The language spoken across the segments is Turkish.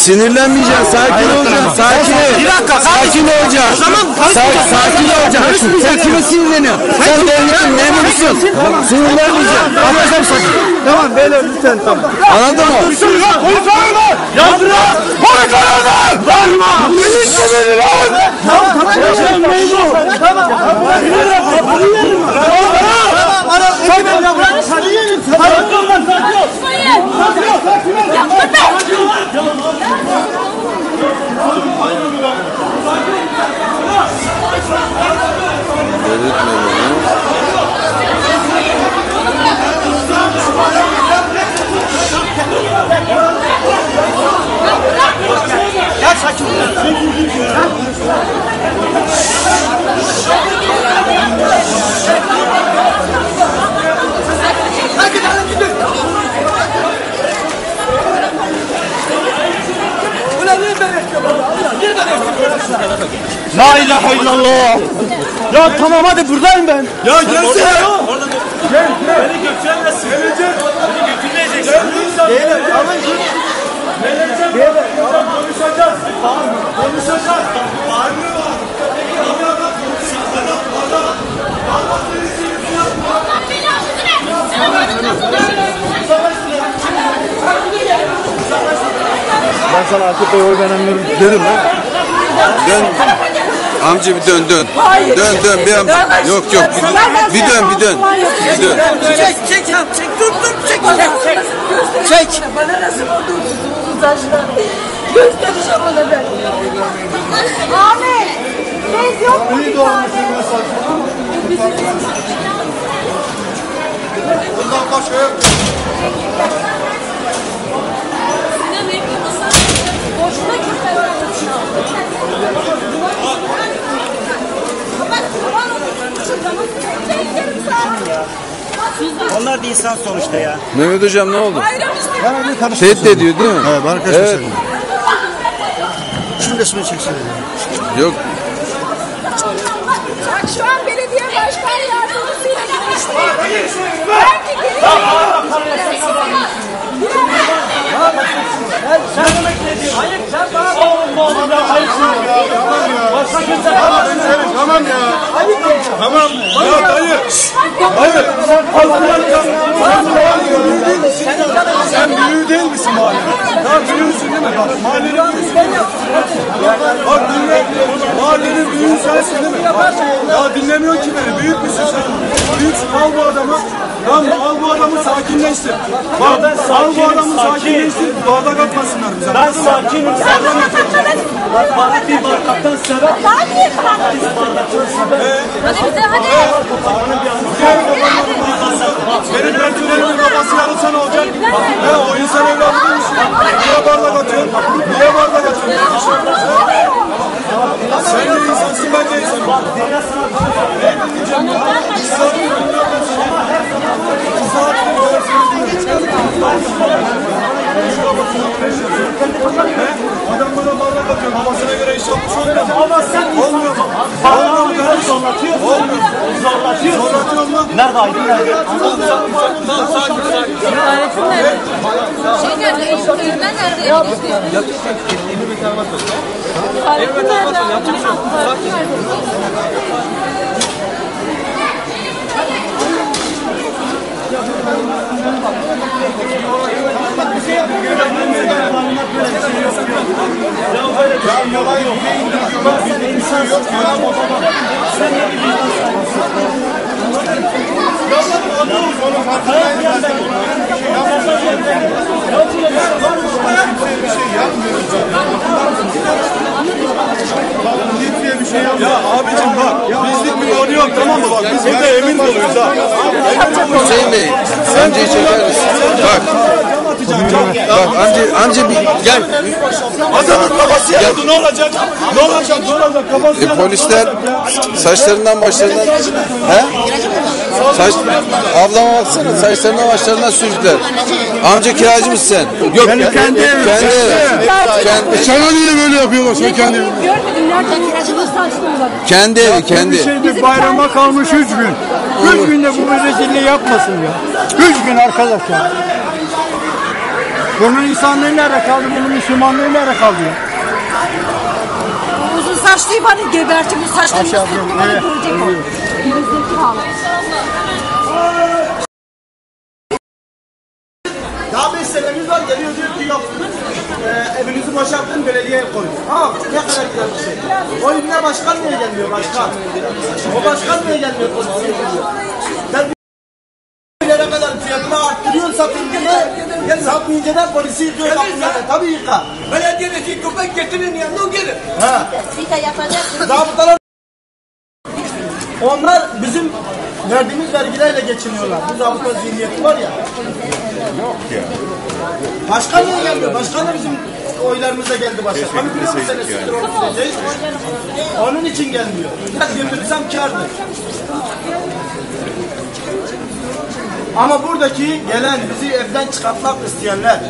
Sinirlenmeyeceksin, sakin olacaksın, sakin. Ol. Bir dakika, Sakin olacaksın. O zaman Sa- sakin olacaksın. Sen kime sinirleniyorsun? Sen devletin memurusun. Sinirlenmeyeceksin. Anladın mı? Tamam beyler lütfen tamam. Anladın mı? Devlet memuru. Ya tamam hadi buradayım ben. Ya gelsene ya. Gel gel. Beni götüremezsin. Gelecek. Beni götürmeyeceksin. Beyler alın git. Beyler tamam konuşacağız. Tamam konuşacağız. Bağırma var. Ben sana AKP'ye oy verenlerim derim lan. Dön. Amca bir dön dön. Dön dön bir amca. Yok yok bir, bir dön bir dön. Bir dön. Çek çek yap çek dur dur çek çek çek. Çek. Bana nasıl vurdunuz saçlar? Göstereceğim ona ben. Ahmet. Bez yok mu bir tane? Bundan başka yok. Onlar da insan sonuçta ya. Mehmet hocam ne oldu? Bana bir karıştırma. Tehdit ediyor değil mi? Evet bana karıştırma. Evet. Şunun resmini çeksene. Yok Bak şu an belediye başkan yardımcısıyla görüştüm. Belki geri Tamam ya. Tamam. Ya dayı. Dayı. Sen büyüğü değil misin mahallenin? Ya büyüğüsün değil mi? Bak mahallenin mi? Bak dinle. Mahallenin büyüğü sensin değil mi? Ya dinlemiyor ki beni. Büyük müsün sen? Büyüksün. Al bu adamı. Tamam mı? Al bu adamı sakinleştir. Bak al bu adamı sakinleştir. Bardak atmasınlar bize. Ben sakinim. Bak bana bir bardaktan sebep. Hadi bize hadi. Benim personelimin kafası yarılsa ne olacak? He o insan evladı değil misin? Niye bardak atıyorsun? Niye bardak atıyorsun? Sen de insansın ben de insanım. Adam bana bardak atıyor. Kafasına göre iş yapmış olmuyor mu? Ama sen Olmuyor mu? Parmağını böyle zorlatıyorsun. Zorlatıyorsun. Zorlatıyorum lan. Nerede Aydın nerede? Şey nerede? Eğitimler nerede? Harika nerede? Ya Thank you. Şey yok. Ya abicim bak, bizlik bir konu yok tamam mı? Bak biz burada emin doluyuz ha. Hüseyin Bey. Amcayı çeker misin? Bak. Bak amca, amca bir gel. Adamın kafası yarıldı ne olacak? Ne olacak? Ne olacak? Kafası E, polisler saçlarından başlarından he? Saç ablama baksana saçlarından başlarından sürdüler. Amca kiracı mısın sen? Yok Benim kendi evim. Kendi evi. Kendi, Sana niye böyle yapıyorlar sen kendi evinde? Görmedim nereden kiracımız saçtılar. kendi evi kendi. Bir şey bir bayrama kalmış üç gün. Üç günde bu rezilliği yapmasın ya. Üç gün arkadaş ya. Bunun insanlığı nerede kaldı? Bunun Müslümanlığı nerede kaldı ya? Uzun saçlıyı bana geberti bu saçlarını Aşağı sıkı doğru, bana görecek o. Gerizekalı. Senemiz var geliyor diyor ki yok. E, evinizi boşaltın belediyeye koyun. Ha ne kadar güzel bir şey. O İbne Başkan niye gelmiyor başkan? O başkan niye gelmiyor? Ben bir yere kadar fiyatını satınca da gel satmayınca da polisi yıkıyor kapıları. Tabii yıkar. Belediyedeki köpek getirin yanına o gelir. Ha. Bir de yapacaksın. Onlar bizim verdiğimiz vergilerle geçiniyorlar. Bu zabıta zihniyeti var ya. Yok ya. Başkan niye gelmiyor? Başkan da bizim oylarımızla geldi başkan. Hani biliyor musun onu süreceğiz. Onun için gelmiyor. Ben götürsem kârdır. Ama buradaki gelen bizi evden çıkartmak isteyenler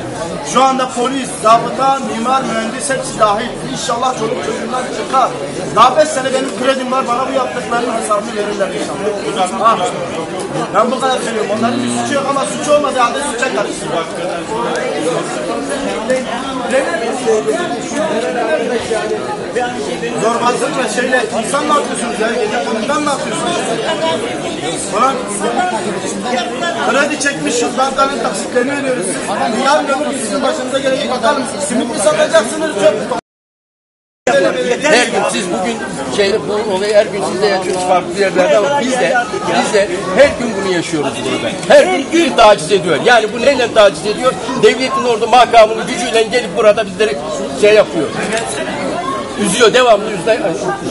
şu anda polis, zabıta, mimar, mühendis hepsi dahil. İnşallah çoluk çocuğundan çıkar. Daha beş sene benim kredim var. Bana bu yaptıklarının hesabını verirler inşallah. Ha. Ben bu kadar söylüyorum. Onların bir suçu yok ama suçu olmadığı halde suça karışıyor. Zorbazlık ve şeyle insan mı atıyorsunuz ya? Gece konumdan mı atıyorsunuz? Ulan kredi çekmişiz bankanın taksitlerini ödüyoruz. Yarın öbür gün sizin başınıza gelecek bakalım. Simit mi satacaksınız çöp? Her gün siz bugün şeyde bu olayı her gün siz de yaşıyorsunuz farklı yerlerde ama biz de biz de her gün bunu yaşıyoruz burada. Her gün bir taciz ediyor. Yani bu neyle taciz ediyor? Devletin orada makamının gücüyle gelip burada bizleri şey yapıyor. Üzüyor devamlı yüzde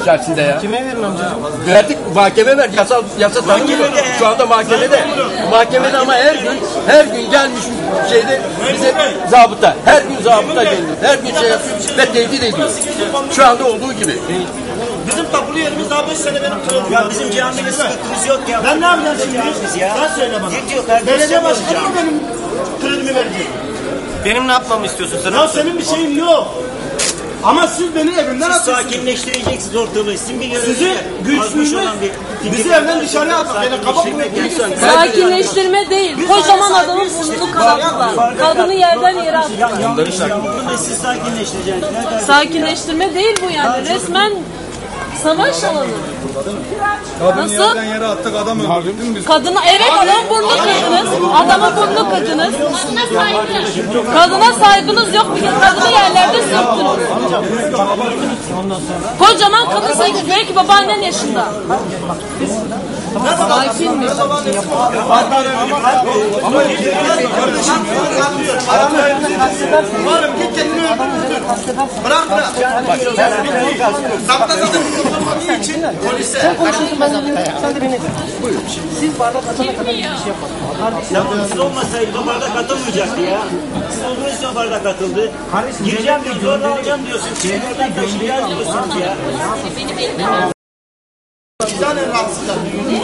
içerisinde ya. Kime verin amcacığım? Verdik mahkeme ver yasal yasa tanımıyor. Şu anda mahkemede. Mahkemede ama her gün her gün gelmiş şeyde bize zabıta. Her gün zabıta geliyor. Her gün şey yapıyor ve tehdit ediyor. Şu anda olduğu gibi. Bizim tapulu yerimiz daha 5 sene benim kredim. Ya bizim camide sıkıntımız yok ya. Ben ne yapacağım şimdi? Ya. Sen söyle bana. Yetiyor kardeşim. Belediye başkanı mı benim kredimi verecek? Benim ne yapmamı istiyorsun sen? Ya senin bir şeyin yok. Ama siz beni evimden Siz atıyorsunuz. sakinleştireceksiniz ortalığı. Sizin bir göreviniz Sizin var. Azmış güçlüğünüz olan bir- bizi evden dışarıya atmak. Beni mı? Sakinleştirmek Sakinleştirme değil. Kocaman adamın burnunu kanattılar. Kadını yerden yere attılar. Yanlış yapıldı ve siz sakinleştireceksiniz. Sakinleştirme değil bu yani. Resmen savaş alanı. Nasıl? yere attık adamı öldürdün biz. Kadına evet adamın burnunu kırdınız. Adamın burnunu kırdınız. Kadına saygınız yok. Bir de kadını yerlerde sürttünüz. Kocaman kadın saygı. Belki babaannen yaşında. Sakinmiş. Varım git kendini öldür. Bırak için polise. Ya siz olmasaydı o bardak katılmayacaktı ya. Siz olduğunuz için o bardak katıldı. Gireceğim diyor, zorla alacağım diyorsun. Oradan taşıyacağız diyorsunuz ya. Bir tane rahatsızlar.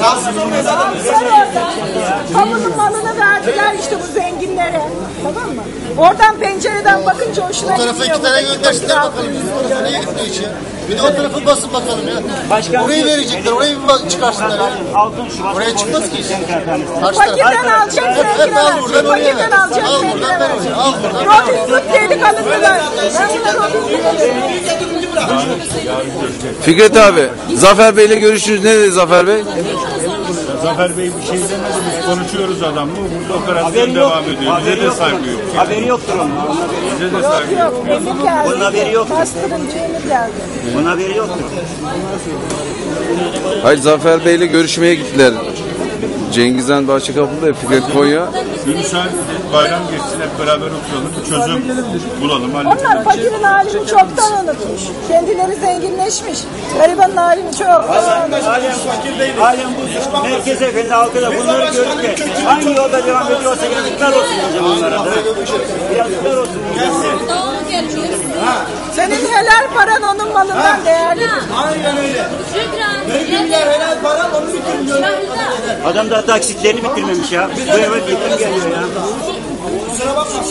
Rahatsız olmaya zaten Sen kamunun malını verdiler işte bu zenginlere. Tamam mı? Oradan pencereden bakınca hoşuna O tarafa gidiyor. iki tane göndersinler bakalım. tarafa niye gitmiyor hiç ya? Bir de o tarafa basın bakalım ya. Orayı verecekler, orayı bir çıkarsınlar. ya. Altın Şubat. Oraya çıkmaz ki. Karşı taraf. Fakirden alacak, zengine al buradan oraya ver. Al buradan ver oraya. Al buradan. Robin Hood dedik alındılar. Ben buna Robin Hood diyorum. Fikret abi, Zafer Bey'le görüştünüz. Ne dedi Zafer Bey? Zafer Bey bir şey demedi. Biz konuşuyoruz adamla. Burada operasyon Haberi yok. devam ediyor. Bize Haberi de saygı yok. Haberi yoktur onun. Bize de saygı yok. Yok, benim geldi. Bunun haberi yok. Bastırın düğünü geldi. Onun haberi yoktur. Hayır Zafer Bey'le görüşmeye gittiler. Cengizhan Bahçekapı'da Fikret Konya. Bir müsaade bayram geçsin hep beraber oturalım. Bir çözüm bulalım. halledelim. Onlar fakirin halini çoktan unutmuş. Kendileri zenginleşmiş. Garibanın halini çoktan unutmuş. Halen bu merkez efendi halkı da bunları görünce hangi yolda devam ediyorsa yazıklar olsun hocam onlara da. Yazıklar olsun. Senin helal paran onun malından değerli. Aynen öyle. Benim de helal param onu bitirmiyor. Adam da taksitlerini bitirmemiş ya. Bu eve getir geliyor ya. Kusura bakma.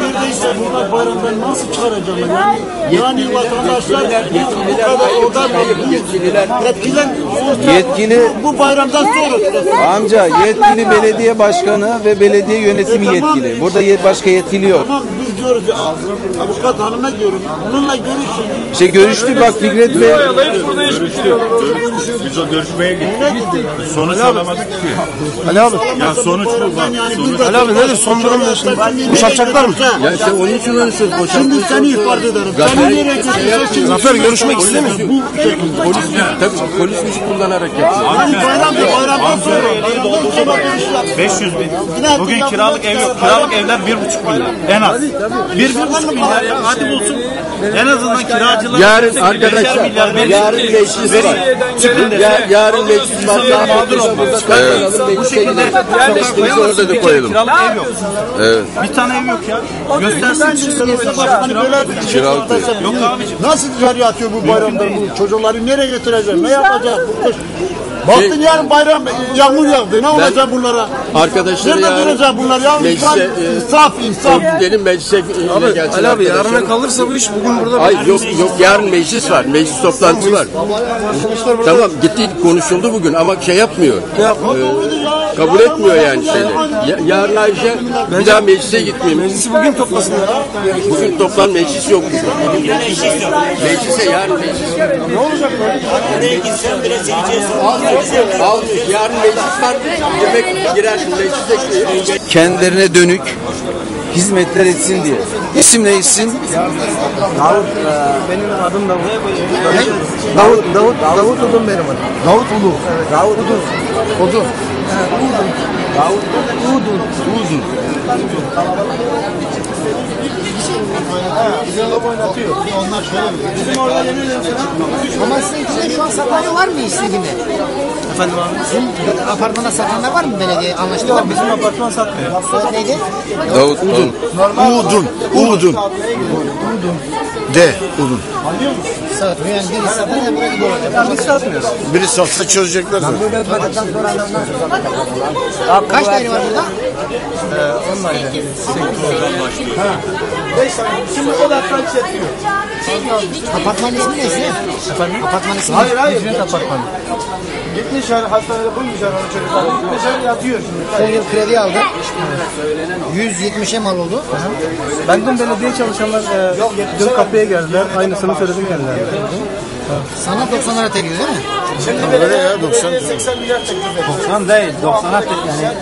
Neredeyse burada bayramdan nasıl çıkaracağım yani? Yani vatandaşlar bu kadar Yetkililer orta- Yetkili- bu, bayramdan sonra Amca yetkili belediye başkanı ve belediye yönetimi yetkili. Burada başka yetkili yok. Tamam biz diyoruz ya avukat hanıma diyorum. Bununla görüşün. İşte görüştü bak Fikret Bey. Biz o görüşmeye gittik. Sonuç alamadık ki. Ali abi. Ya sonuç bu bak. Sonuç Ali abi nedir son durum ne şimdi? Boşaltacaklar mı? ya işte onun için konuşuyoruz. Boşalt. Şimdi seni ihbar ederim. Şimdi. Zafer görüşmek istemiyor. Bu şekilde. Polis, tabii polis güç kullanarak yapıyor. Hani bayramda bayramdan sonra. Bayramdan sonra görüşürüz. 500 bin. Bugün kiralık ev yok. Kiralık evler 1,5 milyar. En az. 1,5 milyar ya. Hadi bulsun. En azından kiracılar. Yarın arkadaşlar, yarın meclis var. Ya, yarın meclis var. Daha mağdur olmaz. Bu şekilde Biz orada da koyalım. Kiralık ev yok. Evet. Bir tane ev yok ya. Göstersin çıksın. Kiralık değil. Yok abiciğim. Nasıl dışarı atıyor bu bayramda bu çocukları nereye götürecek? Ne yapacak? Baktın yarın bayram yağmur yağdı. Ne olacak bunlara? arkadaşları Nerede yarın duracak bunlar? Ya meclise, insaf, e, insaf, insaf. gidelim meclise e, gelsin Ali abi arkadaşlar. yarına kalırsa bu iş bugün burada Hayır yok yok yarın meclis var. Meclis toplantısı var. Tamam gitti konuşuldu bugün ama şey yapmıyor. Ee, kabul etmiyor yani şeyleri. Ya, yarın Ayşe bir daha meclise gitmeyeyim. Meclisi bugün toplasınlar. Bugün toplan meclis yok. Meclise yarın meclis yok. Nereye gitsen bile seni içeri Almıyor. Yarın meclis var. Demek girersin meclise. Kendilerine dönük hizmetler etsin diye. İsim ne isim? Benim adım Davut. Davut, Davut, Davut Udun benim adım. Davut Ulu. Evet. Davut Udun. Udun. Udun. Davut Udun. Udun. Onlar şöyle Ama sizin içinde şu an satanı var mı istediğinde? Efendim abi? Sizin apartmana satanlar var mı belediye anlaştılar mı? bizim apartman satmıyor. Neydi? Davut Udun. Udun. Udun. De. Udun. Satmıyor yani biri satıyor da buraya gidiyor. Biz satmıyoruz. Biri satsa çözecekler zaten. Kaç daire var burada? Şimdi o da kaç yatıyor? Apartmanın ismi neyse? Efendim? Apartmanın ismi Hayır hayır. Hizmet apartmanı. Gitmiş yani hastanede bulmuş yani onu çocuklar. Gitmiş yani yatıyor şimdi. Son yıl kredi aldı. 170'e mal oldu. Ben dün belediye çalışanlar e, dün kapıya geldiler. Aynısını söyledim kendilerine. Sana 90 lira tekliyor değil mi? Şimdi belediye 80 milyar teklif etti. 90 değil. 90 yani